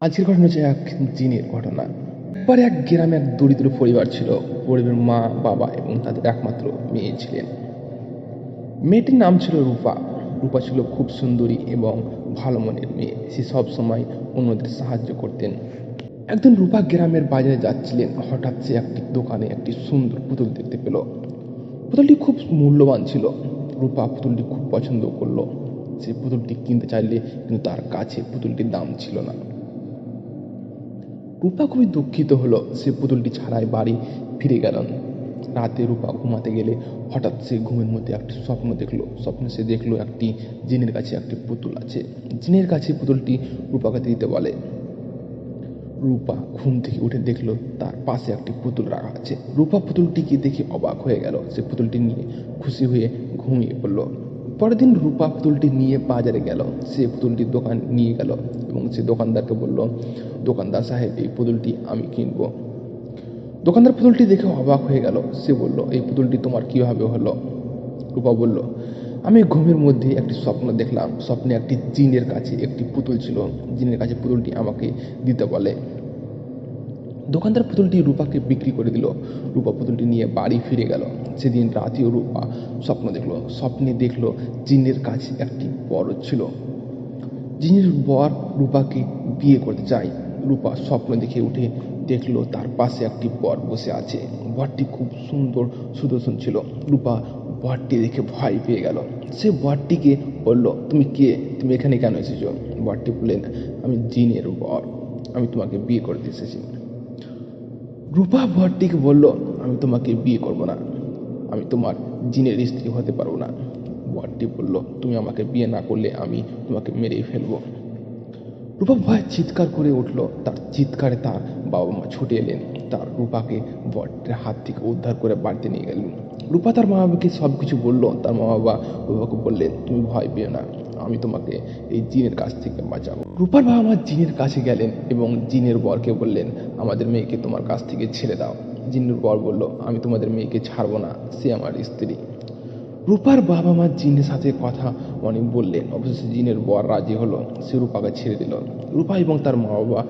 আজকের ঘটনা হচ্ছে এক জিনের ঘটনা। পরে এক গ্রামে এক দরিদ্র পরিবার ছিল। পরিবারের মা, বাবা এবং তাদের একমাত্র মেয়ে ছিলেন। মেয়েটির নাম ছিল রূপা। রূপা ছিল খুব সুন্দরী এবং ভালো মনের মেয়ে। সে সব সময় অন্যদের সাহায্য করতেন। একদিন রূপা গ্রামের বাজারে যাচ্ছিলেন। হঠাৎ সে একটি দোকানে একটি সুন্দর পুতুল দেখতে পেল। পুতুলটি খুব মূল্যবান ছিল। রূপা পুতুলটি খুব পছন্দ করল। সে পুতুলটি কিনতে চাইলে কিন্তু তার কাছে পুতুলটির দাম ছিল না। রূপা খুবই দুঃখিত হলো সে পুতুলটি ছাড়াই বাড়ি ফিরে গেলেন রাতে রূপা ঘুমাতে গেলে হঠাৎ সে ঘুমের মধ্যে একটি স্বপ্ন দেখল। স্বপ্নে সে দেখল একটি জিনের কাছে একটি পুতুল আছে। জিনের কাছে পুতুলটি রূপাকে দিতে বলে। রূপা ঘুম থেকে উঠে দেখল তার পাশে একটি পুতুল রাখা আছে। রূপা পুতুলটিকে দেখে অবাক হয়ে গেল। সে পুতুলটি নিয়ে খুশি হয়ে ঘুমিয়ে পড়ল। পরের দিন রূপা পুতুলটি নিয়ে বাজারে গেল। সে পুতুলটির দোকান নিয়ে গেল এবং সে দোকানদারকে বলল, দোকানদার সাহেব, এই পুতুলটি আমি কিনবো। দোকানদার পুতুলটি দেখে অবাক হয়ে গেল। সে বলল, এই পুতুলটি তোমার কীভাবে হলো? রূপা বলল, আমি ঘুমের মধ্যে একটি স্বপ্ন দেখলাম। স্বপ্নে একটি জিনের কাছে একটি পুতুল ছিল। জিনের কাছে পুতুলটি আমাকে দিতে বলে। দোকানদার পুতুলটি রূপাকে বিক্রি করে দিল। রূপা পুতুলটি নিয়ে বাড়ি ফিরে গেল। সেদিন রাতেও রূপা স্বপ্ন দেখল। স্বপ্নে দেখল জিনের কাছে একটি বর ছিল। জিনের বর রূপাকে বিয়ে করতে চায়। রূপা স্বপ্ন দেখে উঠে দেখল তার পাশে একটি বর বসে আছে। বরটি খুব সুন্দর সুদর্শন ছিল। রূপা বরটি দেখে ভয় পেয়ে গেল। সে বরটিকে বলল, তুমি কে? তুমি এখানে কেন এসেছ? বরটি বললেন, আমি জিনের বর। আমি তোমাকে বিয়ে করতে এসেছি। রূপা ভট্টিকে বলল, আমি তোমাকে বিয়ে করব না। আমি তোমার জিনের স্ত্রী হতে পারব না। ভট্টি বলল, তুমি আমাকে বিয়ে না করলে আমি তোমাকে মেরেই ফেলব। রূপা ভয় চিৎকার করে উঠল। তার চিৎকারে তার বাবা মা ছুটে এলেন। তার রূপাকে ভট্টের হাত থেকে উদ্ধার করে বাড়িতে নিয়ে গেলেন। রূপা তার মা বাবাকে সব কিছু বলল। তার মা বাবা রূপাকে বললেন, তুমি ভয় পেও না। আমি তোমাকে এই জিনের কাছ থেকে বাঁচাবো। রূপার বাবা মা জিনের কাছে গেলেন এবং জিনের বরকে বললেন, আমাদের মেয়েকে তোমার কাছ থেকে ছেড়ে দাও। জিনের বর বলল, আমি তোমাদের মেয়েকে ছাড়বো না, সে আমার স্ত্রী। রূপার বাবা মা জিনের সাথে কথা অনেক বললেন, অবশেষে জিনের বর রাজি হলো, সে রূপাকে ছেড়ে দিল। রূপা এবং তার মা বাবা